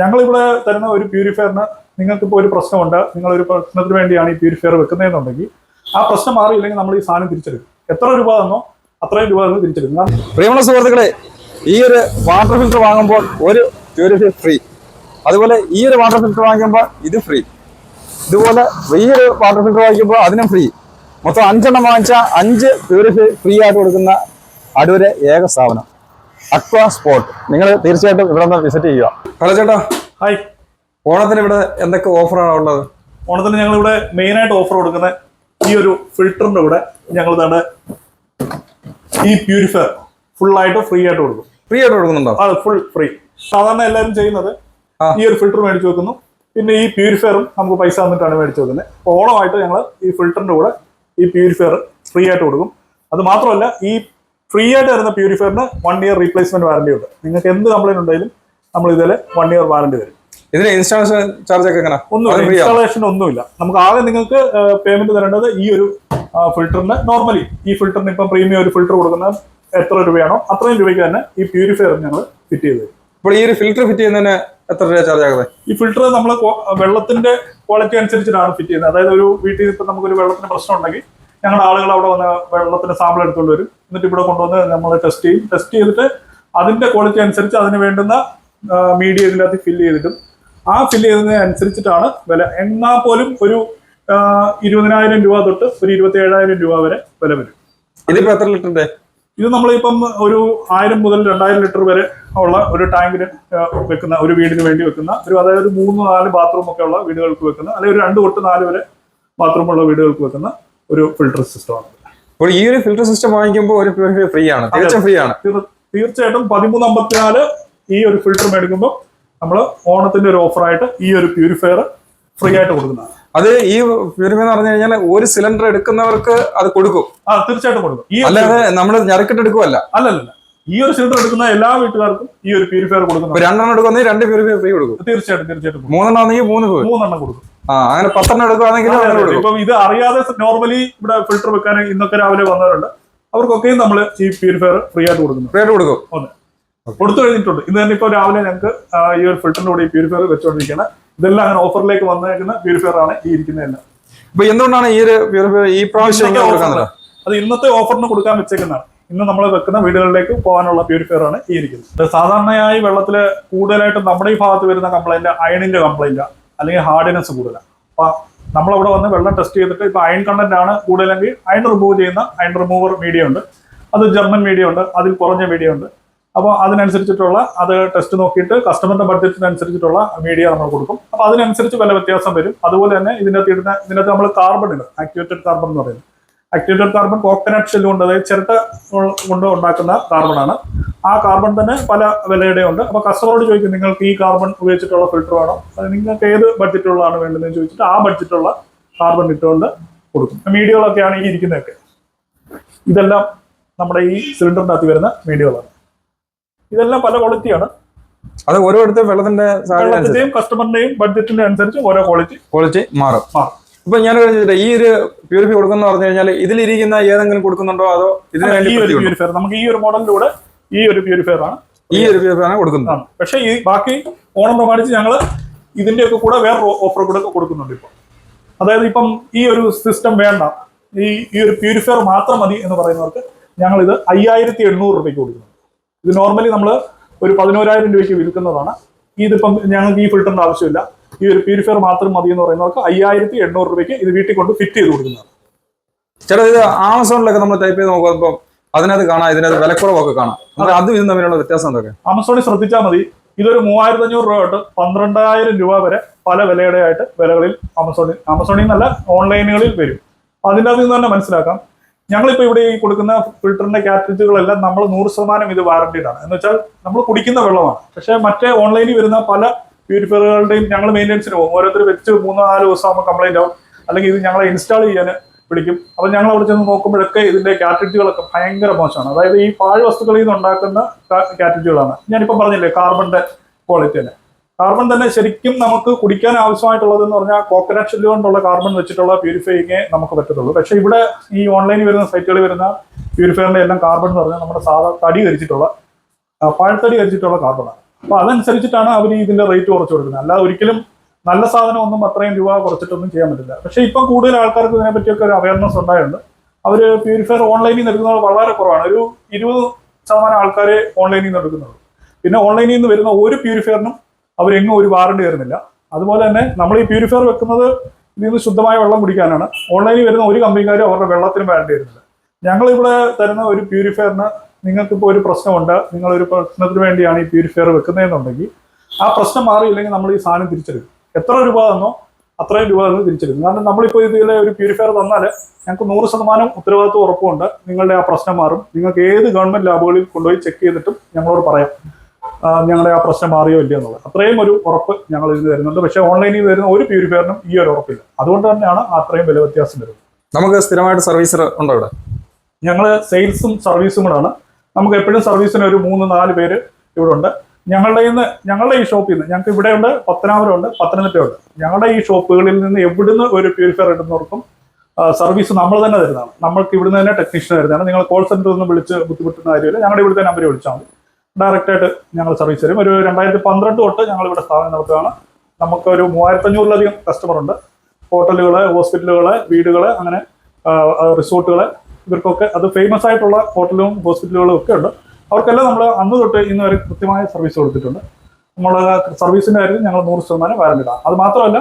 ഞങ്ങളിവിടെ തരുന്ന ഒരു പ്യൂരിഫയറിന് നിങ്ങൾക്ക് ഇപ്പോൾ ഒരു പ്രശ്നമുണ്ട്. നിങ്ങൾ ഒരു പ്രശ്നത്തിന് വേണ്ടിയാണ് ഈ പ്യൂരിഫയർ വെക്കുന്നതെന്നുണ്ടെങ്കിൽ ആ പ്രശ്നം മാറിയില്ലെങ്കിൽ നമ്മൾ ഈ സാധനം തിരിച്ചെടുക്കും. എത്ര രൂപ തന്നോ അത്രയും രൂപ തന്നെ തിരിച്ചെടുക്കും. പ്രിയമുള്ള സുഹൃത്തുക്കളെ ഈ ഒരു വാട്ടർ ഫിൽറ്റർ വാങ്ങുമ്പോൾ ഒരു പ്യൂരിഫയർ ഫ്രീ അതുപോലെ ഈ ഒരു വാട്ടർ ഫിൽറ്റർ വാങ്ങിക്കുമ്പോൾ ഇത് ഫ്രീ ഇതുപോലെ ഈ ഒരു വാട്ടർ ഫിൽറ്റർ വാങ്ങിക്കുമ്പോൾ അതിനും ഫ്രീ മൊത്തം അഞ്ചെണ്ണം വാങ്ങിച്ചാൽ അഞ്ച് പ്യൂരിഫയർ ഫ്രീ ആയിട്ട് കൊടുക്കുന്ന അടൂര് ഏക സ്ഥാപനം. Aqua spot. നിങ്ങൾ തീർച്ചയായിട്ടും ഇവിടെ ഒന്ന് വിസിറ്റ് ചെയ്യുക. ഹലോ ചേട്ടാ ഹായ്. ഓണത്തിന് ഇവിടെ എന്തൊക്കെ ഓഫറാണ് ഉള്ളത്? ഓണത്തിന് ഞങ്ങൾ ഇവിടെ മെയിൻ ആയിട്ട് ഓഫർ കൊടുക്കുന്ന ഈ ഒരു ഫിൽറ്ററിന്റെ കൂടെ ഞങ്ങൾ തന്നെ ഈ പ്യൂരിഫയർ ഫുൾ ആയിട്ട് ഫ്രീ ആയിട്ട് കൊടുക്കും. ഫ്രീ ആയിട്ട് കൊടുക്കുന്നുണ്ടോ? അത് ഫുൾ ഫ്രീ സാധാരണ എല്ലാവരും ചെയ്യുന്നത് ഈ ഒരു ഫിൽറ്റർ മേടിച്ച് വെക്കുന്നു. പിന്നെ ഈ പ്യൂരിഫയറും നമുക്ക് പൈസ തന്നിട്ടാണ് മേടിച്ച് വെക്കുന്നത്. ഓണമായിട്ട് ഞങ്ങൾ ഈ ഫിൽറ്ററിന്റെ കൂടെ ഈ പ്യൂരിഫയർ ഫ്രീ ആയിട്ട് കൊടുക്കും. അത് മാത്രമല്ല ഈ ഫ്രീ ആയിട്ട് വരുന്ന പ്യൂരിഫയറിന് വൺ ഇയർ റീപ്ലേസ്മെന്റ് വാറണ്ടി ഉണ്ട്. നിങ്ങൾക്ക് എന്ത് കംപ്ലൈന്റ് ഉണ്ടെങ്കിലും നമ്മൾ ഇതിൽ വൺ ഇയർ വാറണ്ടി തരും. ഇതിന് ഇൻസ്റ്റാളേഷൻ ചാർജ് ഒക്കെ എങ്ങനെ? ഒന്നുമില്ല. ഇൻസ്റ്റാളേഷൻ ഒന്നുമില്ല. നമുക്ക് ആകെ നിങ്ങൾക്ക് പേയ്മെന്റ് തരേണ്ടത് ഈ ഒരു ഫിൽറ്ററിന് നോർമലി ഈ ഫിൽറ്ററിന് ഇപ്പം പ്രീമിയം ഒരു ഫിൽറ്റർ കൊടുക്കുന്ന എത്ര രൂപയാണോ അത്രയും രൂപയ്ക്ക് തന്നെ ഈ പ്യൂരിഫയർ ഞങ്ങൾ ഫിറ്റ് ചെയ്ത് ഇപ്പോൾ ഈ ഒരു ഫിൽറ്റർ ഫിറ്റ് ചെയ്യുന്നതിന് എത്ര രൂപ ചാർജ് ആകുന്നത് ഈ ഫിൽറ്റർ നമ്മൾ വെള്ളത്തിന്റെ ക്വാളിറ്റി അനുസരിച്ചിട്ടാണ് ഫിറ്റ് ചെയ്യുന്നത്. അതായത് ഒരു വീട്ടിൽ ഇപ്പം നമുക്കൊരു വെള്ളത്തിന് പ്രശ്നം ഉണ്ടെങ്കിൽ ഞങ്ങളുടെ ആളുകൾ അവിടെ വന്ന് വെള്ളത്തിന്റെ സാമ്പിൾ എടുത്തുകൊണ്ട് വരും. എന്നിട്ട് ഇവിടെ കൊണ്ടുവന്ന് നമ്മൾ ടെസ്റ്റ് ചെയ്യും. ടെസ്റ്റ് ചെയ്തിട്ട് അതിന്റെ ക്വാളിറ്റി അനുസരിച്ച് അതിന് വേണ്ടുന്ന മീഡിയ ഇതിനകത്ത് ഫില്ല് ചെയ്തിട്ടും. ആ ഫില്ല് ചെയ്തതിന് അനുസരിച്ചിട്ടാണ് വില. എന്നാൽ പോലും ഒരു ഇരുപതിനായിരം രൂപ തൊട്ട് ഒരു ഇരുപത്തി ഏഴായിരം രൂപ വരെ വില വരും. ഇതിപ്പോ എത്ര ലിറ്ററിന്റെ ഇത് നമ്മളിപ്പം ഒരു ആയിരം മുതൽ രണ്ടായിരം ലിറ്റർ വരെ ഉള്ള ഒരു ടാങ്കിന് വെക്കുന്ന ഒരു വീടിന് വേണ്ടി വെക്കുന്ന ഒരു അതായത് ഒരു മൂന്ന് നാല് ബാത്റൂം ഒക്കെ ഉള്ള വീടുകൾക്ക് വെക്കുന്ന അല്ലെങ്കിൽ ഒരു രണ്ട് തൊട്ട് നാല് വരെ ബാത്റൂം ഉള്ള വീടുകൾക്ക് വെക്കുന്ന ഒരു ഫിൽട്ടർ സിസ്റ്റമാണ് അപ്പോൾ ഈ ഒരു ഫിൽറ്റർ സിസ്റ്റം വാങ്ങിക്കുമ്പോൾ ഒരു പ്യൂരിഫൈ ഫ്രീ ആണ് തീർച്ചയായും ഫ്രീ ആണ് തീർ- തീർച്ചയായിട്ടും പതിമൂന്ന് അമ്പത്തിനാല് ഈ ഒരു ഫിൽട്ടർ മേടിക്കുമ്പോൾ നമ്മൾ ഓണത്തിന്റെ ഒരു ഓഫറായിട്ട് ഈ ഒരു പ്യൂരിഫയർ ഫ്രീ ആയിട്ട് കൊടുക്കുന്നതാണ്. അത് ഈ പ്യൂരിഫയർ എന്ന് പറഞ്ഞു കഴിഞ്ഞാൽ ഒരു സിലിണ്ടർ എടുക്കുന്നവർക്ക് അത് കൊടുക്കും. ആ തീർച്ചയായിട്ടും കൊടുക്കും. ഈ അല്ലാതെ നമ്മൾ ഞരക്കിട്ട് എടുക്കുമല്ല അല്ലല്ല ഈ ഒരു സിലിണ്ടർ എടുക്കുന്ന എല്ലാ വീട്ടുകാർക്കും ഈ ഒരു പ്യൂരിഫയർ കൊടുക്കും രണ്ടെണ്ണം എടുക്കുന്നെങ്കിൽ രണ്ട് പ്യൂരിഫയർ ഫ്രീ കൊടുക്കും. തീർച്ചയായിട്ടും തീർച്ചയായിട്ടും. മൂന്നെണ്ണം ആണെങ്കിൽ മൂന്ന് മൂന്നെണ്ണം കൊടുക്കും. അങ്ങനെ പത്തെണ്ണം എടുക്കുകയാണെങ്കിൽ ഇപ്പം ഇത് അറിയാതെ നോർമലി ഇവിടെ ഫിൽട്ടർ വെക്കാൻ ഇന്നൊക്കെ രാവിലെ വന്നവരുണ്ട്. അവർക്കൊക്കെയും നമ്മൾ ഈ പ്യൂരിഫയർ ഫ്രീ ആയിട്ട് കൊടുക്കുന്നു. ഫ്രീ ആയിട്ട് കൊടുക്കും. കൊടുത്തു കഴിഞ്ഞിട്ടുണ്ട്. ഇന്ന് തന്നെ ഇപ്പൊ രാവിലെ ഞങ്ങൾക്ക് ഈ ഒരു ഫിൽറ്ററിന്റെ കൂടെ ഈ പ്യൂരിഫയർ വെച്ചുകൊണ്ടിരിക്കുകയാണ് ഇതെല്ലാം അങ്ങനെ ഓഫറിലേക്ക് വന്നേക്കുന്ന പ്യൂരിഫയർ ആണ് ഈ ഇരിക്കുന്നതെല്ലാം ഇപ്പൊ എന്തുകൊണ്ടാണ് ഈ ഒരു പ്യൂരിഫയർ ഈ പ്രാവശ്യം അത് ഇന്നത്തെ ഓഫറിന് കൊടുക്കാൻ വെച്ചേക്കുന്നതാണ്. ഇന്ന് നമ്മൾ വെക്കുന്ന വീടുകളിലേക്ക് പോകാനുള്ള പ്യൂരിഫയർ ആണ് ഈ ഇരിക്കുന്നത്. സാധാരണയായി വെള്ളത്തിൽ കൂടുതലായിട്ടും നമ്മുടെ ഈ ഭാഗത്ത് വരുന്ന കംപ്ലൈന്റ് അയണിന്റെ കംപ്ലൈന്റ് അല്ലെങ്കിൽ ഹാർഡിനെസ് കൂടുതലാണ് അപ്പൊ നമ്മളവിടെ വന്ന് വെള്ളം ടെസ്റ്റ് ചെയ്തിട്ട് ഇപ്പൊ അയൺ കണ്ടന്റ് ആണ് കൂടുതലെങ്കിൽ അയൺ റിമൂവ് ചെയ്യുന്ന അയൺ റിമൂവർ മീഡിയ ഉണ്ട്. അത് ജർമ്മൻ മീഡിയ ഉണ്ട് അതിൽ കുറഞ്ഞ മീഡിയ ഉണ്ട്. അപ്പോൾ അതിനനുസരിച്ചിട്ടുള്ള അത് ടെസ്റ്റ് നോക്കിയിട്ട് കസ്റ്റമറിന്റെ ബഡ്ജറ്റിനനുസരിച്ചിട്ടുള്ള മീഡിയ നമ്മൾ കൊടുക്കും. അപ്പോൾ അതിനനുസരിച്ച് വില വ്യത്യാസം വരും. അതുപോലെ തന്നെ ഇതിനകത്ത് ഇടുന്ന ഇതിനകത്ത് നമ്മൾ കാർബൺ ഇടും. ആക്ടിവേറ്റഡ് കാർബൺ എന്ന് പറയുന്നത്. ആക്ടിവേറ്റഡ് കാർബൺ കോക്കനട്ട് ഷെല്ല് കൊണ്ട് അതായത് ചിരട്ട കൊണ്ട് ഉണ്ടാക്കുന്ന കാർബണാണ് ആ കാർബൺ തന്നെ പല വിലയുടെ ഉണ്ട്. അപ്പോൾ കസ്റ്റമറോട് ചോദിക്കും നിങ്ങൾക്ക് ഈ കാർബൺ ഉപയോഗിച്ചിട്ടുള്ള ഫിൽറ്റർ വേണോ? അത് നിങ്ങൾക്ക് ഏത് ബഡ്ജറ്റുള്ളതാണ് വേണ്ടതെന്ന് ചോദിച്ചിട്ട് ആ ബഡ്ജറ്റുള്ള കാർബൺ ഇട്ടുകൊണ്ട് കൊടുക്കും. മീഡിയകളൊക്കെയാണ് ഈ ഇരിക്കുന്നതൊക്കെ. ഇതെല്ലാം നമ്മുടെ ഈ സിലിണ്ടറിനകത്ത് വരുന്ന മീഡിയകളാണ്. ഇതെല്ലാം പല ക്വാളിറ്റിയാണ് അത് ഓരോ വെള്ളത്തിന്റെ വെള്ളത്തിന്റെയും കസ്റ്റമറിന്റെയും ബഡ്ജറ്റിന്റെ അനുസരിച്ച് ഓരോ ക്വാളിറ്റി ക്വാളിറ്റി മാറും. മാറും. ഇപ്പൊ ഞാൻ ചോദിച്ചിട്ട് ഈ ഒരു പ്യൂരിഫൈ കൊടുക്കുന്ന പറഞ്ഞു കഴിഞ്ഞാൽ ഇതിലിരിക്കുന്ന ഏതെങ്കിലും കൊടുക്കുന്നുണ്ടോ അതോ ഇതിന് വേണ്ടി ഈ ഒരു? പ്യൂരിഫയർ നമുക്ക് ഈ ഒരു മോഡലിലൂടെ ഈ ഒരു പ്യൂരിഫയർ ആണ് ഈ ഒരു പ്യൂരിഫയർ ആണ് കൊടുക്കുന്നത്. പക്ഷെ പക്ഷേ ഈ ബാക്കി ഓണം പ്രമാണിച്ച് ഞങ്ങൾ ഇതിന്റെ ഒക്കെ കൂടെ വേറെ ഓഫർ കൂടെ കൊടുക്കുന്നുണ്ട് ഇപ്പം. അതായത് ഇപ്പം ഈ ഒരു സിസ്റ്റം വേണ്ട. ഈ ഈ ഒരു പ്യൂരിഫയർ മാത്രം മതി എന്ന് പറയുന്നവർക്ക് ഞങ്ങൾ ഇത് അയ്യായിരത്തി എണ്ണൂറ് രൂപയ്ക്ക് കൊടുക്കുന്നുണ്ട് ഇത് നോർമലി നമ്മൾ ഒരു പതിനോരായിരം രൂപയ്ക്ക് വിൽക്കുന്നതാണ്. ഇതിപ്പം ഞങ്ങൾക്ക് ഈ ഫിൽറ്ററിന്റെ ആവശ്യമില്ല. ഈ ഒരു പ്യൂരിഫയർ മാത്രം മതി എന്ന് പറയുന്നവർക്ക് അയ്യായിരത്തി എണ്ണൂറ് രൂപയ്ക്ക് ഇത് വീട്ടിൽ കൊണ്ട് ഫിറ്റ് ചെയ്ത് കൊടുക്കുന്നതാണ്. ചില ഇത് ആമസോണിലൊക്കെ നമ്മൾ ടൈപ്പ് ചെയ്ത് നോക്കുമ്പോൾ അതിനകത്ത് കാണാം ഇതിനകത്ത് വിലക്കുറവൊക്കെ കാണാം. അതും. ഇതും തമ്മിലുള്ള വ്യത്യാസം എന്തൊക്കെ? ആമസോണിൽ ശ്രദ്ധിച്ചാൽ മതി. ഇതൊരു മൂവായിരത്തി അഞ്ഞൂറ് രൂപ തൊട്ട് പന്ത്രണ്ടായിരം രൂപ വരെ പല വിലയുടെ ആയിട്ട് വിലകളിൽ ആമസോണിൽ ആമസോണിൽ നിന്നല്ല ഓൺലൈനുകളിൽ വരും. അതിന്റെ അതിൽ നിന്ന് തന്നെ മനസ്സിലാക്കാം. ഞങ്ങളിപ്പോൾ ഇവിടെ ഈ കൊടുക്കുന്ന ഫിൽറ്ററിന്റെ കാറ്റഗറികളെല്ലാം നമ്മൾ നൂറ് ശതമാനം ഇത് വാറണ്ടിയിട്ടാണ് എന്ന് വെച്ചാൽ നമ്മൾ കുടിക്കുന്ന വെള്ളമാണ്. പക്ഷേ മറ്റേ ഓൺലൈനിൽ വരുന്ന പല പ്യൂരിഫയറുകളുടെയും ഞങ്ങൾ മെയിന്റെനൻസിന് പോകും. ഓരോരുത്തർ വെച്ച് മൂന്നോ നാല് ദിവസം ആകുമ്പോൾ കംപ്ലൈന്റ് ആവും. അല്ലെങ്കിൽ ഇത് ഞങ്ങളെ ഇൻസ്റ്റാൾ ചെയ്യാൻ വിളിക്കും. അപ്പം ഞങ്ങൾ അവിടെ ചെന്ന് നോക്കുമ്പോഴൊക്കെ ഇതിന്റെ കാറ്റഗറികളൊക്കെ ഭയങ്കര മോശമാണ്. അതായത് ഈ പാഴ് വസ്തുക്കളിൽ നിന്ന് ഉണ്ടാക്കുന്ന കാറ്റഗറികളാണ് ഞാനിപ്പോൾ പറഞ്ഞില്ലേ കാർബണിന്റെ ക്വാളിറ്റി തന്നെ കാർബൺ തന്നെ ശരിക്കും നമുക്ക് കുടിക്കാൻ ആവശ്യമായിട്ടുള്ളത് എന്ന് പറഞ്ഞാൽ കോക്കനട്ട് ഷെല്ല് കൊണ്ടുള്ള കാർബൺ വെച്ചിട്ടുള്ള പ്യൂരിഫൈയിങ്ങേ നമുക്ക് പറ്റത്തുള്ളൂ. പക്ഷേ ഇവിടെ ഈ ഓൺലൈനിൽ വരുന്ന സൈറ്റുകളിൽ വരുന്ന പ്യൂരിഫയറിന്റെ എല്ലാം കാർബൺ എന്ന് പറഞ്ഞാൽ നമ്മുടെ സാധാ തടി കരിച്ചിട്ടുള്ള ആ, പാഴ്ത്തടി കരിച്ചിട്ടുള്ള കാർബണാണ് അപ്പൊ അതനുസരിച്ചിട്ടാണ് അവർ ഇതിന്റെ റേറ്റ് കുറച്ച് കൊടുക്കുന്നത്. അല്ലാതെ ഒരിക്കലും നല്ല സാധനം ഒന്നും അത്രയും രൂപ കുറച്ചിട്ടൊന്നും ചെയ്യാൻ പറ്റില്ല. പക്ഷേ ഇപ്പം കൂടുതൽ ആൾക്കാർക്ക് ഇതിനെ പറ്റിയൊക്കെ ഒരു അവയർനെസ് ഉണ്ടായിട്ടുണ്ട്. അവർ പ്യൂരിഫയർ ഓൺലൈനിൽ നിന്ന് എടുക്കുന്നത് വളരെ കുറവാണ്. ഒരു ഇരുപത് ശതമാനം ആൾക്കാരെ ഓൺലൈനിൽ നിന്ന് എടുക്കുന്നുള്ളൂ. പിന്നെ ഓൺലൈനിൽ നിന്ന് വരുന്ന ഒരു പ്യൂരിഫയറിനും അവരെങ്ങും ഒരു വാറണ്ടി തരുന്നില്ല. അതുപോലെ തന്നെ നമ്മൾ ഈ പ്യൂരിഫയർ വെക്കുന്നത് ഇതിൽ നിന്ന് ശുദ്ധമായ വെള്ളം കുടിക്കാനാണ്. ഓൺലൈനിൽ വരുന്ന ഒരു കമ്പനിക്കാരും അവരുടെ വെള്ളത്തിനും വാറണ്ടി തരുന്നില്ല. ഞങ്ങൾ ഇവിടെ തരുന്ന ഒരു പ്യൂരിഫയറിന് നിങ്ങൾക്ക് ഇപ്പോൾ ഒരു പ്രശ്നമുണ്ട് നിങ്ങൾ ഒരു പ്രശ്നത്തിന് വേണ്ടിയാണ് ഈ പ്യൂരിഫയർ വെക്കുന്നതെന്നുണ്ടെങ്കിൽ ആ പ്രശ്നം മാറിയില്ലെങ്കിൽ നമ്മൾ ഈ സാധനം തിരിച്ചെടുക്കും. എത്ര രൂപ തന്നോ അത്രയും രൂപ തന്നെ തിരിച്ചെടുക്കും. കാരണം നമ്മളിപ്പോൾ ഇതിലെ ഒരു പ്യൂരിഫയർ തന്നാൽ ഞങ്ങൾക്ക് നൂറ് ശതമാനം ഉത്തരവാദിത്വം ഉറപ്പുണ്ട്. നിങ്ങളുടെ ആ പ്രശ്നം മാറും. നിങ്ങൾക്ക് ഏത് ഗവൺമെന്റ് ലാബുകളിൽ കൊണ്ടുപോയി ചെക്ക് ചെയ്തിട്ടും ഞങ്ങളോട് പറയാം. ഞങ്ങളുടെ ആ പ്രശ്നം മാറിയോ ഇല്ലയോ എന്നുള്ളത്. അത്രയും ഒരു ഉറപ്പ് ഞങ്ങൾ ഇതിന് തരുന്നുണ്ട്. പക്ഷേ ഓൺലൈനിൽ വരുന്ന ഒരു പ്യൂരിഫയറിനും ഈ ഒരു ഉറപ്പില്ല. അതുകൊണ്ട് തന്നെയാണ് അത്രയും വില വ്യത്യാസം വരുന്നത്. നമുക്ക് സ്ഥിരമായിട്ട് സർവീസ് ഉണ്ടോ ഇവിടെ? ഞങ്ങൾ സെയിൽസും സർവീസും കൂടാണ്. നമുക്ക് എപ്പോഴും സർവീസിന് ഒരു മൂന്ന് നാല് പേര് ഇവിടെ ഉണ്ട് ഞങ്ങളുടെ ഇന്ന് ഞങ്ങളുടെ ഈ ഷോപ്പിൽ നിന്ന് ഞങ്ങൾക്ക് ഇവിടെ ഉണ്ട് പത്തനാപുരം ഉണ്ട് പത്തനംതിട്ട ഉണ്ട് ഞങ്ങളുടെ ഈ ഷോപ്പുകളിൽ നിന്ന് എവിടുന്ന് ഒരു പ്യൂരിഫയർ ഇടുന്നവർക്കും സർവീസ് നമ്മൾ തന്നെ തരുന്നതാണ്. നമ്മൾക്ക് ഇവിടുന്ന് തന്നെ ടെക്നീഷ്യൻ തരുന്നതാണ്. നിങ്ങൾ കോൾ സെന്ററിൽ നിന്ന് വിളിച്ച് ബുദ്ധിമുട്ടുന്ന കാര്യമില്ല. ഞങ്ങളുടെ ഇവിടുത്തെ നമ്പർ വിളിച്ചാൽ മതി. ഡയറക്റ്റായിട്ട് ഞങ്ങൾ സർവീസ് തരും. ഒരു രണ്ടായിരത്തി പന്ത്രണ്ട് തൊട്ട് ഞങ്ങൾ ഇവിടെ സ്ഥാപനം നടത്തുകയാണ്. നമുക്ക് ഒരു മൂവായിരത്തഞ്ഞൂറിലധികം കസ്റ്റമർ ഉണ്ട്. ഹോട്ടലുകൾ ഹോസ്പിറ്റലുകൾ വീടുകൾ അങ്ങനെ റിസോർട്ടുകൾ. ഇവർക്കൊക്കെ അത് ഫേമസ് ആയിട്ടുള്ള ഹോട്ടലും ഹോസ്പിറ്റലുകളും ഒക്കെ ഉണ്ട്. അവർക്കെല്ലാം നമ്മൾ അന്ന് തൊട്ട് ഇന്ന് വരെ കൃത്യമായ സർവീസ് കൊടുത്തിട്ടുണ്ട്. നമ്മൾ സർവീസിന്റെ കാര്യത്തിൽ ഞങ്ങൾ നൂറ് ശതമാനം വാറണ്ടി ഇടാം അത് മാത്രമല്ല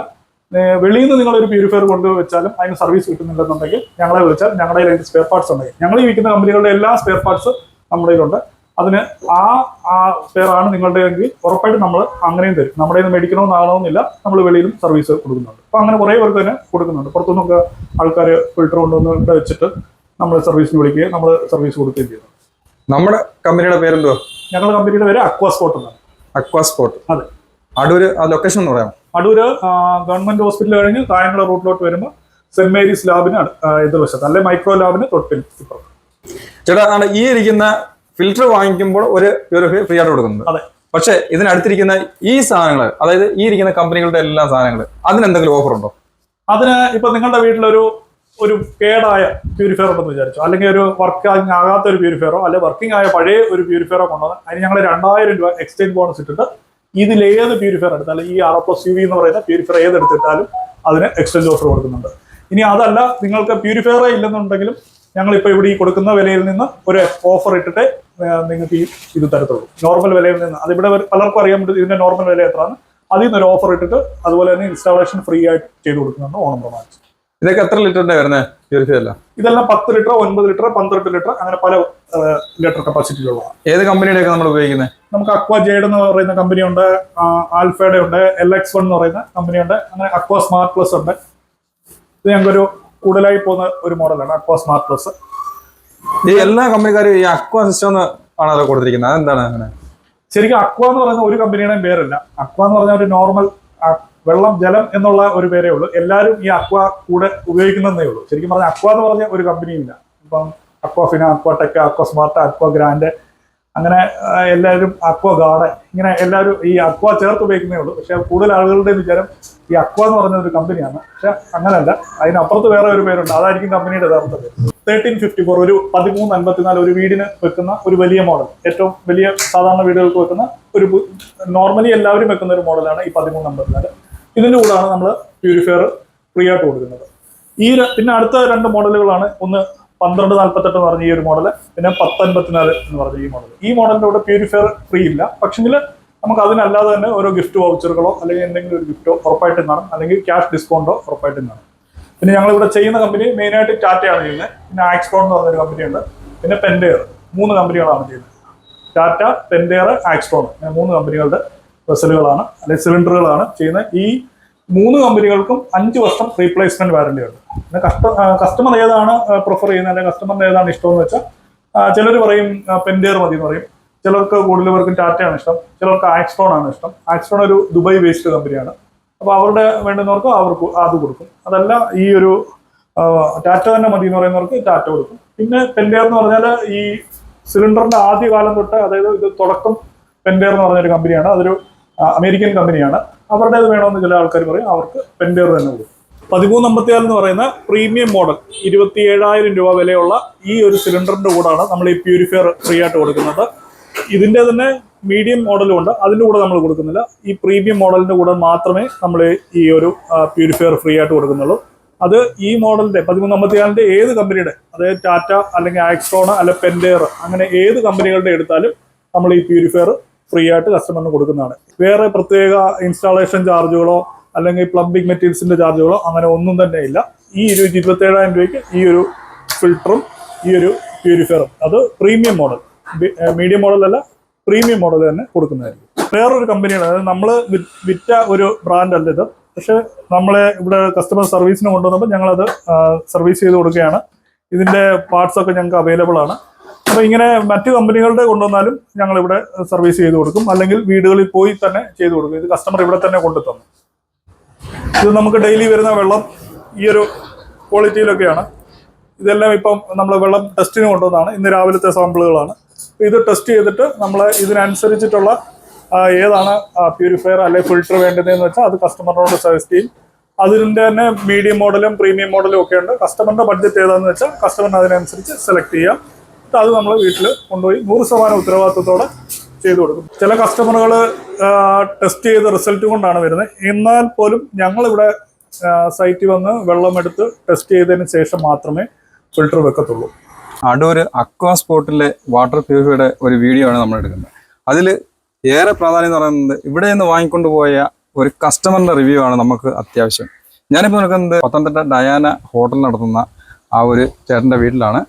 വെളിയിൽ നിന്ന് നിങ്ങൾ ഒരു പ്യൂരിഫയർ കൊണ്ടുവച്ചാലും അതിന് സർവീസ് കിട്ടുന്നില്ലെന്നുണ്ടെങ്കിൽ ഞങ്ങളെ വിളിച്ചാൽ ഞങ്ങളുടെ കയ്യിൽ സ്പെയർ പാർട്സ് ഉണ്ടെങ്കിൽ ഞങ്ങൾ വിൽക്കുന്ന കമ്പനികളുടെ എല്ലാ സ്പെയർ പാർട്സ് നമ്മുടെ കയ്യിലുണ്ട് അതിന് ആ ആ സ്പെയർ ആണ് നിങ്ങളുടെ എങ്കിൽ ഉറപ്പായിട്ടും നമ്മൾ അങ്ങനെയും തരും. നമ്മുടെ നിന്ന് മേടിക്കണമെന്നാകണമെന്നില്ല നമ്മൾ വെളിയിലും സർവീസ് കൊടുക്കുന്നുണ്ട്. അപ്പൊ അങ്ങനെ കുറേ പേർക്ക് തന്നെ കൊടുക്കുന്നുണ്ട്. പുറത്തുനിന്നൊക്കെ ആൾക്കാർ ഫിൽറ്റർ കൊണ്ടുവന്ന് വെച്ചിട്ട് നമ്മൾ സർവീസിന് വിളിക്കുകയും നമ്മൾ സർവീസ് കൊടുക്കുകയും ചെയ്യുന്നു നമ്മുടെ കമ്പനിയുടെ പേരെന്തോ ഞങ്ങളുടെ കമ്പനിയുടെ പേര് അക്വാസ്പോർട്ട് എന്നാണ്. അക്വാ സ്പോട്ട് അതെ. അടൂര് ആ ലൊക്കേഷൻ എന്ന് പറയാം അടൂര് ഗവൺമെന്റ് ഹോസ്പിറ്റൽ കഴിഞ്ഞ് കായംകുളം റൂട്ടിലോട്ട് വരുമ്പോൾ സെന്റ് മേരീസ് ലാബിന് എതിർവശത്ത് അല്ലെ മൈക്രോ ലാബിന് തൊട്ടിൽ ഇപ്പുറം ചേട്ടാ ഈ ഇരിക്കുന്ന ഫിൽറ്റർ വാങ്ങിക്കുമ്പോൾ ഒരു ഫ്രീ ആയിട്ട് കൊടുക്കുന്നുണ്ട്. അതെ. പക്ഷേ ഇതിനടുത്തിരിക്കുന്ന ഈ സാധനങ്ങൾ അതായത് ഈ ഇരിക്കുന്ന കമ്പനികളുടെ എല്ലാ സാധനങ്ങൾ അതിന് എന്തെങ്കിലും ഓഫർ ഉണ്ടോ? അതിന് ഇപ്പൊ നിങ്ങളുടെ വീട്ടിലൊരു ഒരു കേടായ പ്യൂരിഫയർ ഉണ്ടെന്ന് വിചാരിച്ചു. അല്ലെങ്കിൽ ഒരു വർക്കിംഗ് ആകാത്ത ഒരു പ്യൂരിഫയറോ അല്ലെങ്കിൽ വർക്കിംഗ് ആയ പഴയ ഒരു പ്യൂരിഫയറോ കൊണ്ടുവന്ന് അതിന് ഞങ്ങൾ രണ്ടായിരം രൂപ എക്സ്ചേഞ്ച് ബോണസ് ഇട്ടിട്ട് ഇതിൽ ഏത് പ്യൂരിഫയർ എടുത്താലും ഈ ആർ പ്ലസ് യു വി എന്ന് പറയുന്ന പ്യൂരിഫയർ ഏത് എടുത്തിട്ടാലും അതിന് എക്സ്ചേഞ്ച് ഓഫർ കൊടുക്കുന്നുണ്ട്. ഇനി അതല്ല നിങ്ങൾക്ക് പ്യൂരിഫയറേ ഇല്ലെന്നുണ്ടെങ്കിലും ഞങ്ങൾ ഇപ്പോൾ ഇവിടെ ഈ കൊടുക്കുന്ന വിലയിൽ നിന്ന് ഒരു ഓഫർ ഇട്ടിട്ട് നിങ്ങൾക്ക് ഈ ഇത് തരത്തുള്ളൂ. നോർമൽ വിലയിൽ നിന്ന്. അത് ഇവിടെ പലർക്കും അറിയാൻ പറ്റും ഇതിന്റെ നോർമൽ വില എത്രയാണ്. അതിൽ ഒരു ഓഫർ ഇട്ടിട്ട് അതുപോലെ തന്നെ ഇൻസ്റ്റാളേഷൻ ഫ്രീ ആയിട്ട് ചെയ്ത് കൊടുക്കുന്നുണ്ട് ഓണം പ്രമാണിച്ച്. ഇതൊക്കെ എത്ര ലിറ്ററിന്റെ വരുന്നത് പ്യൂരിഫൈ അല്ല ഇതെല്ലാം പത്ത് ലിറ്റർ ഒൻപത് ലിറ്റർ പന്ത്രണ്ട് ലിറ്റർ അങ്ങനെ പല ലിറ്റർ കപ്പാസിറ്റിയിലുള്ളതാണ്. ഏത് കമ്പനിയുടെ ഒക്കെ നമ്മൾ ഉപയോഗിക്കുന്നത് നമുക്ക് അക്വ ജേഡ് എന്ന് പറയുന്ന കമ്പനി ഉണ്ട് ആൽഫയുടെ ഉണ്ട് എൽ എക്സ് വൺ എന്ന് പറയുന്ന കമ്പനിയുണ്ട് അങ്ങനെ അക്വ സ്മാർട്ട് പ്ലസ് ഉണ്ട്. ഇത് ഞങ്ങൾക്കൊരു കൂടുതലായി പോകുന്ന ഒരു മോഡലാണ് അക്വ സ്മാർട്ട് പ്ലസ് ഈ എല്ലാ കമ്പനിക്കാരും ഈ അക്വാ സിസ്റ്റം ആണല്ലോ കൊടുത്തിരിക്കുന്നത്. അതെന്താണ് അങ്ങനെ? ശരിക്കും അക്വ എന്ന് പറയുന്ന ഒരു കമ്പനിയുടെയും പേരല്ല. അക്വ എന്ന് പറഞ്ഞ ഒരു നോർമൽ വെള്ളം ജലം എന്നുള്ള ഒരു പേരേ ഉള്ളൂ. എല്ലാവരും ഈ അക്വ കൂടെ ഉപയോഗിക്കുന്നതേ ഉള്ളൂ. ശരിക്കും പറഞ്ഞാൽ അക്വ എന്ന് പറഞ്ഞ ഒരു കമ്പനിയും ഇല്ല. ഇപ്പം Aquafina Aquatech aqua smart aqua grand അങ്ങനെ എല്ലാവരും അക്വ ഗാർഡ് ഇങ്ങനെ എല്ലാവരും ഈ അക്വ ചേർത്ത് ഉപയോഗിക്കുന്നേ ഉള്ളൂ. പക്ഷെ കൂടുതൽ ആളുകളുടെ വിചാരം ഈ അക്വ എന്ന് പറഞ്ഞ ഒരു കമ്പനിയാണ് പക്ഷെ അങ്ങനല്ല. അതിനപ്പുറത്ത് വേറെ ഒരു പേരുണ്ട്. അതായിരിക്കും കമ്പനിയുടെ യഥാർത്ഥ പേര്. തേർട്ടീൻ ഫിഫ്റ്റി ഫോർ ഒരു പതിമൂന്ന് അൻപത്തിനാല് ഒരു വീടിന് വെക്കുന്ന ഒരു വലിയ മോഡൽ ഏറ്റവും വലിയ സാധാരണ വീടുകൾക്ക് വെക്കുന്ന ഒരു നോർമലി എല്ലാവരും വെക്കുന്ന ഒരു മോഡലാണ് ഈ പതിമൂന്ന് അമ്പത്തിനാല് ഇതിന്റെ കൂടാണ് നമ്മൾ പ്യൂരിഫയർ ഫ്രീ ആയിട്ട് കൊടുക്കുന്നത്. ഈ പിന്നെ അടുത്ത രണ്ട് മോഡലുകളാണ് ഒന്ന് പന്ത്രണ്ട് നാൽപ്പത്തെട്ട് എന്ന് പറഞ്ഞ ഈ ഒരു മോഡൽ പിന്നെ പത്തൊൻപത്തിനാല് എന്ന് പറഞ്ഞ ഈ മോഡൽ ഈ മോഡലിന്റെ കൂടെ പ്യൂരിഫയർ ഫ്രീ ഇല്ല. പക്ഷെങ്കിൽ നമുക്ക് അതിനല്ലാതെ തന്നെ ഓരോ ഗിഫ്റ്റ് വൗച്ചറുകളോ അല്ലെങ്കിൽ എന്തെങ്കിലും ഒരു ഗിഫ്റ്റോ ഉറപ്പായിട്ടും കാണും. അല്ലെങ്കിൽ ക്യാഷ് ഡിസ്കൗണ്ടോ ഉറപ്പായിട്ടും കാണും. പിന്നെ ഞങ്ങളിവിടെ ചെയ്യുന്ന കമ്പനി മെയിനായിട്ട് ടാറ്റയാണ് ചെയ്യുന്നത്. പിന്നെ ആക്സ്ട്രോൺ എന്ന് പറഞ്ഞൊരു കമ്പനിയുണ്ട് പിന്നെ പെൻഡെയർ മൂന്ന് കമ്പനികളാണ് ചെയ്യുന്നത്. ടാറ്റ പെൻഡെയർ ആക്സ്ട്രോൺ മൂന്ന് കമ്പനികളുടെ വെസലുകളാണ് അല്ലെങ്കിൽ സിലിണ്ടറുകളാണ് ചെയ്യുന്നത്. ഈ മൂന്ന് കമ്പനികൾക്കും അഞ്ച് വർഷം റീപ്ലേസ്മെന്റ് വാറണ്ടി ഉണ്ട്. പിന്നെ കസ്റ്റമർ ഏതാണ് പ്രിഫർ ചെയ്യുന്നത് അല്ലെങ്കിൽ കസ്റ്റമറിന് ഏതാണ് ഇഷ്ടം എന്ന് വെച്ചാൽ ചിലർ പറയും പെൻഡിയർ മതി എന്ന് പറയും. ചിലർക്ക് കൂടുതൽ ടാറ്റയാണ് ഇഷ്ടം. ചിലർക്ക് ആക്സ്ട്രോൺ ആണ് ഇഷ്ടം. ആക്സ്ട്രോൺ ഒരു ദുബായ് ബേസ്ഡ് കമ്പനിയാണ്. അപ്പോൾ അവരുടെ വേണ്ടുന്നവർക്ക് അവർക്ക് അത് കൊടുക്കും. അതല്ല ഈ ഒരു ടാറ്റ തന്നെ മതി എന്ന് പറയുന്നവർക്ക് ടാറ്റ കൊടുക്കും. പിന്നെ പെൻഡിയർ എന്ന് പറഞ്ഞാൽ ഈ സിലിണ്ടറിന്റെ ആദ്യ കാലം തൊട്ട് അതായത് ഇത് തുടക്കം പെൻഡിയർ എന്ന് പറഞ്ഞൊരു കമ്പനിയാണ്. അതൊരു അമേരിക്കൻ കമ്പനിയാണ്. അവരുടേത് വേണമെന്ന് ചില ആൾക്കാർ പറയും അവർക്ക് പെൻഡിയർ തന്നെ കൊടുക്കും. പതിമൂന്ന് അമ്പത്തിയാറ് എന്ന് പറയുന്ന പ്രീമിയം മോഡൽ ഇരുപത്തി ഏഴായിരം രൂപ വിലയുള്ള ഈ ഒരു സിലിണ്ടറിന്റെ കൂടാണ് നമ്മൾ ഈ പ്യൂരിഫയർ ഫ്രീ ആയിട്ട് കൊടുക്കുന്നത്. ഇതിന്റെ തന്നെ മീഡിയം മോഡലും ഉണ്ട് അതിന്റെ കൂടെ നമ്മൾ കൊടുക്കുന്നില്ല. ഈ പ്രീമിയം മോഡലിന്റെ കൂടെ മാത്രമേ നമ്മൾ ഈ ഒരു പ്യൂരിഫയർ ഫ്രീ ആയിട്ട് കൊടുക്കുന്നുള്ളൂ. അത് ഈ മോഡലിന്റെ പതിമൂന്ന് അമ്പത്തിയാറിന്റെ ഏത് കമ്പനിയുടെ അതായത് ടാറ്റ അല്ലെങ്കിൽ ആക്സ്ട്രോണ അല്ലെ പെൻഡെയർ അങ്ങനെ ഏത് കമ്പനികളുടെ എടുത്താലും നമ്മൾ ഈ പ്യൂരിഫയർ ഫ്രീ ആയിട്ട് കസ്റ്റമറിന് കൊടുക്കുന്നതാണ്. വേറെ പ്രത്യേക ഇൻസ്റ്റാളേഷൻ ചാർജുകളോ അല്ലെങ്കിൽ പ്ലംബിംഗ് മെറ്റീരിയൽസിന്റെ ചാർജുകളോ അങ്ങനെ ഒന്നും തന്നെ ഇല്ല. ഈ ഇരുപത്തി ഇരുപത്തി ഏഴായിരം രൂപയ്ക്ക് ഈ ഒരു ഫിൽറ്ററും ഈ ഒരു പ്യൂരിഫയറും അത് പ്രീമിയം മോഡൽ മീഡിയം മോഡൽ അല്ല പ്രീമിയം മോഡൽ തന്നെ കൊടുക്കുന്നതായിരിക്കും. വേറൊരു കമ്പനിയാണ് അതായത് നമ്മൾ വിറ്റ ഒരു ബ്രാൻഡ് അല്ല ഇത്. പക്ഷെ നമ്മളെ ഇവിടെ കസ്റ്റമർ സർവീസിന് കൊണ്ടുവന്നപ്പോൾ ഞങ്ങളത് സർവീസ് ചെയ്ത് കൊടുക്കുകയാണ്. ഇതിന്റെ പാർട്സ് ഒക്കെ ഞങ്ങൾക്ക് അവൈലബിൾ ആണ്. അപ്പോൾ ഇങ്ങനെ മറ്റു കമ്പനികളുടെ കൊണ്ടുവന്നാലും ഞങ്ങൾ ഇവിടെ സർവീസ് ചെയ്ത് കൊടുക്കും. അല്ലെങ്കിൽ വീടുകളിൽ പോയി തന്നെ ചെയ്ത് കൊടുക്കും. ഇത് കസ്റ്റമർ ഇവിടെ തന്നെ കൊണ്ടു തന്നു ഇത് നമുക്ക് ഡെയിലി വരുന്ന വെള്ളം ഈ ഒരു ക്വാളിറ്റിയിലൊക്കെയാണ് ഇതെല്ലാം ഇപ്പം നമ്മൾ വെള്ളം ടെസ്റ്റിന് കൊണ്ടുവന്നാണ് ഇന്ന് രാവിലത്തെ സാമ്പിളുകളാണ് ഇത് ടെസ്റ്റ് ചെയ്തിട്ട് നമ്മൾ ഇതിനനുസരിച്ചിട്ടുള്ള ഏതാണ് പ്യൂരിഫയർ അല്ലെങ്കിൽ ഫിൽറ്റർ വേണ്ടതെന്ന് വെച്ചാൽ അത് കസ്റ്റമറിനോട് സജസ്റ്റ് ചെയ്യും. അതിന്റെ തന്നെ മീഡിയം മോഡലും പ്രീമിയം മോഡലും ഒക്കെ ഉണ്ട്. കസ്റ്റമറിന്റെ ബഡ്ജറ്റ് ഏതാണെന്ന് വെച്ചാൽ കസ്റ്റമറിന് അതിനനുസരിച്ച് സെലക്ട് ചെയ്യാം. അത് നമ്മൾ വീട്ടിൽ കൊണ്ടുപോയി നൂറ് ശതമാനം ഉത്തരവാദിത്വത്തോടെ ചെയ്തു കൊടുക്കും. ചില കസ്റ്റമറുകൾ ടെസ്റ്റ് ചെയ്ത റിസൾട്ട് കൊണ്ടാണ് വരുന്നത്. എന്നാൽ പോലും ഞങ്ങളിവിടെ സൈറ്റിൽ വന്ന് വെള്ളം എടുത്ത് ടെസ്റ്റ് ചെയ്തതിന് ശേഷം മാത്രമേ ഫിൽറ്റർ വെക്കത്തുള്ളൂ. അടൂർ അക്വാ സ്പോട്ടിലെ വാട്ടർ പ്യൂരിഫൈയുടെ ഒരു വീഡിയോ ആണ് നമ്മൾ എടുക്കുന്നത്. അതിൽ ഏറെ പ്രാധാന്യം എന്ന് പറയുന്നത് ഇവിടെ നിന്ന് വാങ്ങിക്കൊണ്ട് പോയ ഒരു കസ്റ്റമറിന്റെ റിവ്യൂ ആണ് നമുക്ക് അത്യാവശ്യം. ഞാനിപ്പോൾ നിൽക്കുന്നത് പത്തനംതിട്ട ഡയാന ഹോട്ടൽ നടത്തുന്ന ആ ഒരു ചേട്ടന്റെ വീട്ടിലാണ്.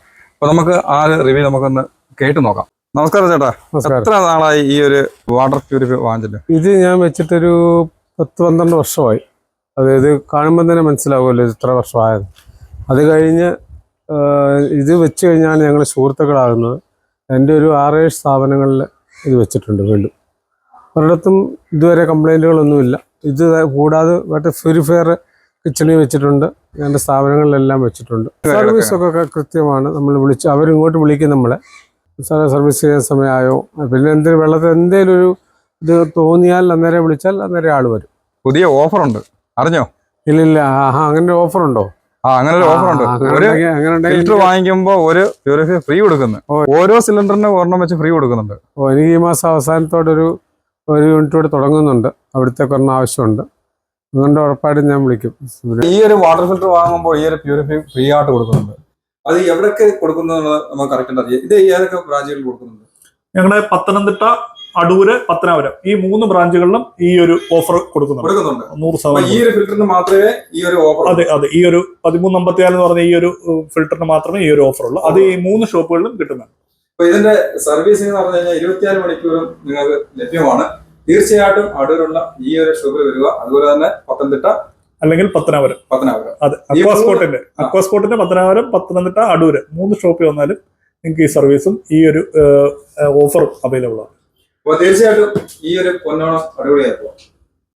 അപ്പോൾ നമുക്ക് ആ ഒരു റിവ്യൂ നമുക്കൊന്ന് കേട്ടു നോക്കാം. നമസ്കാരം ചേട്ടാ. എത്ര നാളായി ഈ ഒരു വാട്ടർ പ്യൂരിഫൈ വാങ്ങിച്ചിട്ട്? ഇത് ഞാൻ വെച്ചിട്ടൊരു പത്ത് പന്ത്രണ്ട് വർഷമായി. അതായത് കാണുമ്പോൾ തന്നെ മനസ്സിലാവുമല്ലോ ഇത് ഇത്ര വർഷമായത്. അത് കഴിഞ്ഞ് ഇത് വെച്ച് കഴിഞ്ഞാൽ ഞങ്ങൾ സുഹൃത്തുക്കളാകുന്നത്. എന്റെ ഒരു ആറേഴ് സ്ഥാപനങ്ങളിൽ ഇത് വെച്ചിട്ടുണ്ട് വീണ്ടും. ഒരിടത്തും ഇതുവരെ കംപ്ലൈന്റുകളൊന്നുമില്ല ഇത് കൂടാതെ മറ്റേ പ്യൂരിഫയർ കിച്ചണിൽ വെച്ചിട്ടുണ്ട്. ഞങ്ങളുടെ സ്ഥാപനങ്ങളിലെല്ലാം വെച്ചിട്ടുണ്ട്. സർവീസ് ഒക്കെ കൃത്യമാണ്. നമ്മൾ വിളിച്ച് അവരിങ്ങോട്ട് വിളിക്കും നമ്മളെ. സാറെ സർവീസ് ചെയ്യാൻ സമയമായോ? പിന്നെ എന്തെങ്കിലും വെള്ളത്തിൽ എന്തെങ്കിലും ഒരു ഇത് തോന്നിയാൽ അന്നേരം വിളിച്ചാൽ അന്നേരം ആൾ വരും. പുതിയ ഓഫർ ഉണ്ട് അറിഞ്ഞോ? ഇല്ലില്ല. ആഹാ അങ്ങനെ ഓഫർ ഉണ്ടോ ആ അങ്ങനെ ഒരു ഓഫർ ഉണ്ട് ഒരു ഫിൽറ്റർ വാങ്ങിക്കുമ്പോൾ ഒരു പ്യൂരിഫൈ ഫ്രീ കൊടുക്കുന്നു. ഓരോ സിലിണ്ടറിന് ഒരെണ്ണം വെച്ച് ഫ്രീ കൊടുക്കുന്നുണ്ട്. ഓ, എനിക്ക് ഈ മാസം അവസാനത്തോടൊരു ഒരു യൂണിറ്റ് കൂടെ തുടങ്ങുന്നുണ്ട്. അവിടുത്തെ ഒരെണ്ണം ആവശ്യമുണ്ട്. അതുകൊണ്ട് ഉറപ്പായിട്ടും ഞാൻ വിളിക്കും. ഈ ഒരു വാട്ടർ ഫിൽറ്റർ വാങ്ങുമ്പോൾ ഈ ഒരു പ്യൂരിഫൈ ഫ്രീ ആയിട്ട് കൊടുക്കുന്നുണ്ട്. അത് എവിടൊക്കെ കൊടുക്കുന്നത് നമുക്ക് കറക്റ്റ് അറിയാം. ഇത് ഏതൊക്കെ ബ്രാഞ്ചുകളിൽ കൊടുക്കുന്നുണ്ട്? ഞങ്ങളുടെ പത്തനംതിട്ട അടൂര് പത്തനാപുരം ഈ മൂന്ന് ബ്രാഞ്ചുകളിലും ഈ ഒരു ഓഫർ കൊടുക്കുന്നുണ്ട്. കൊടുക്കുന്നുണ്ട്. നൂറ് ശതമാനം ഈ ഒരു ഫിൽറ്ററിന് മാത്രമേ ഈ ഒരു ഓഫർ അതെ അതെ. ഈ ഒരു പതിമൂന്ന് അമ്പത്തിനാല് എന്ന് പറഞ്ഞ ഈ ഒരു ഫിൽറ്ററിന് മാത്രമേ ഈ ഒരു ഓഫർ ഉള്ളൂ. അത് ഈ മൂന്ന് ഷോപ്പുകളിലും കിട്ടുന്നുണ്ട്. അപ്പൊ ഇതിന്റെ സർവീസിംഗ് എന്ന് പറഞ്ഞു കഴിഞ്ഞാൽ ഇരുപത്തിനാല് മണിക്കൂറും നിങ്ങൾക്ക് ലഭ്യമാണ്. തീർച്ചയായിട്ടും അടൂരുള്ള ഈ ഒരു ഷോപ്പിൽ വരിക. അതുപോലെ തന്നെ പത്തനംതിട്ട അല്ലെങ്കിൽ പത്തനാപുരം. പത്തനാപുരം. അതെ അക്വാസ്പോർട്ടിന്റെ. അക്വാസ്പോർട്ടിന്റെ പത്തനാപുരം പത്തനംതിട്ട അടൂര്. മൂന്ന് ഷോപ്പിൽ വന്നാലും നിങ്ങൾക്ക് ഈ സർവീസും ഈ ഒരു ഓഫറും അവൈലബിൾ ആണ്. അപ്പൊ തീർച്ചയായിട്ടും ഈ ഒരു പൊന്നോണം അടിപൊളിയാക്കുക